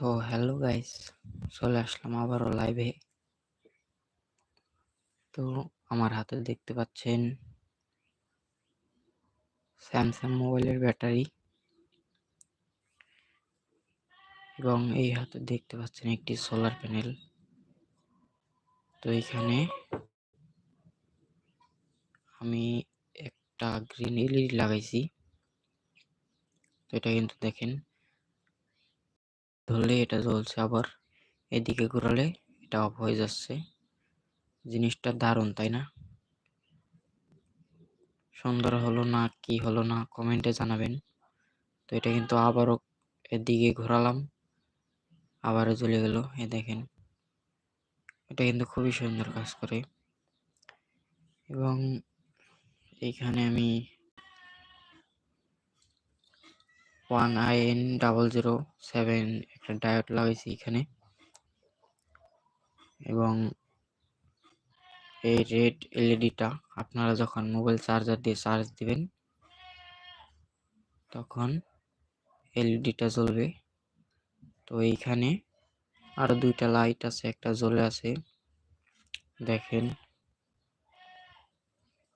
So hello guys চলে আসলাম আবারও লাইভে তো, আমার হাতে দেখতে পাচ্ছেন স্যামসাং মোবাইলের ব্যাটারি এবং এই হাতে দেখতে পাচ্ছেন একটি সোলার প্যানেল তো, এখানে আমি একটা গ্রিন এলইডি লাগাইছি। তো, এটা কিন্তু দেখেন ধরলে এটা জ্বলছে আবার। এদিকে ঘোরালে এটা অফ হয়ে যাচ্ছে। জিনিসটা দারুণ, তাই না? সুন্দর হলো না, কি হলো না কমেন্টে জানাবেন। তো এটা কিন্তু আবারও এদিকে ঘোরালাম, আবারও জ্বলে গেল, এ দেখেন। এটা কিন্তু খুবই সুন্দর কাজ করে। এবং এইখানে আমি one I N double zero seven একটা ডায়োড লাগাইছি এখানে। এবং এই রেড এলইডিটা আপনারা যখন মোবাইল চার্জার দিয়ে চার্জ দিবেন, তখন এলইডিটা জ্বলবে। তো এইখানে আরও দুইটা লাইট আছে, একটা জ্বলে আছে। দেখেন,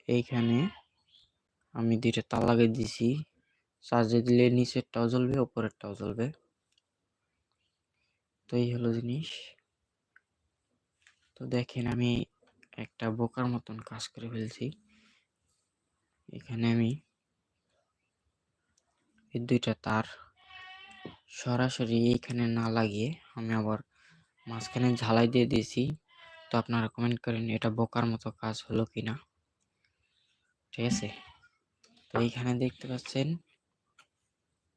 এইখানে আমি দুইটা তার লাগিয়ে দিছি। চার্জে দিলে নিচেরটাও জ্বলবে, ওপরেরটাও জ্বলবে। তো এই হলো জিনিস। তো দেখেন আমি একটা বোকার মতন কাজ করে ফেলছি। এখানে আমি এই দুইটা তার সরাসরি এইখানে না লাগিয়ে আমি আবার মাঝখানে ঝালাই দিয়ে দিয়েছি। তো আপনারা কমেন্ট করেন এটা বোকার মতো কাজ হলো কিনা। ঠিক আছে? তো এইখানে দেখতে পাচ্ছেন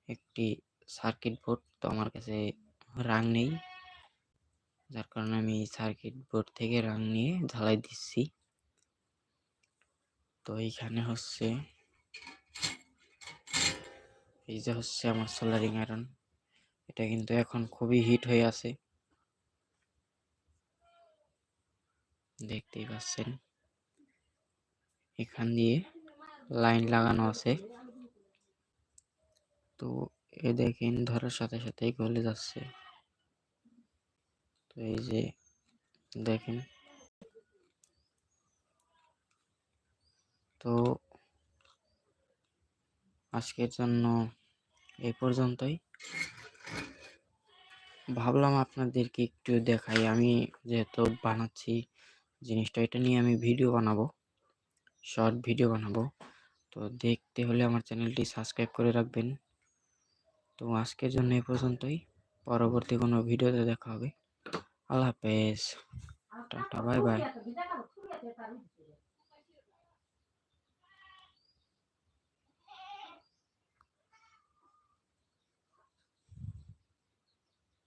একটি সার্কিট বোর্ড তো আমার কাছে রাং নেই। যার কারণে আমি সার্কিট বোর্ড থেকে রাং নিয়ে ঝালাই দিচ্ছি। তো এইখানে হচ্ছে, এই যে হচ্ছে আমার সোলারিং আয়রন এটা কিন্তু এখন খুবই হিট হয়ে আছে। দেখতেই পাচ্ছেন। এখান দিয়ে লাইন লাগানো আছে। তো এ দেখেন ধরার সাথে সাথেই গলে যাচ্ছে। তো এই যে দেখেন। তো আজকের জন্য এই পর্যন্তই। ভাবলাম আপনাদেরকে একটু দেখাই। আমি যেহেতু বানাচ্ছি জিনিসটা, এটা নিয়ে আমি ভিডিও বানাবো, শর্ট ভিডিও বানাবো। তো দেখতে হলে আমার চ্যানেলটি সাবস্ক্রাইব করে রাখবেন। তো আজকের জন্য এই পর্যন্তই। পরবর্তী কোনো ভিডিওতে দেখা হবে। আল্লাহ হাফেজ। টাটা, বাই বাই।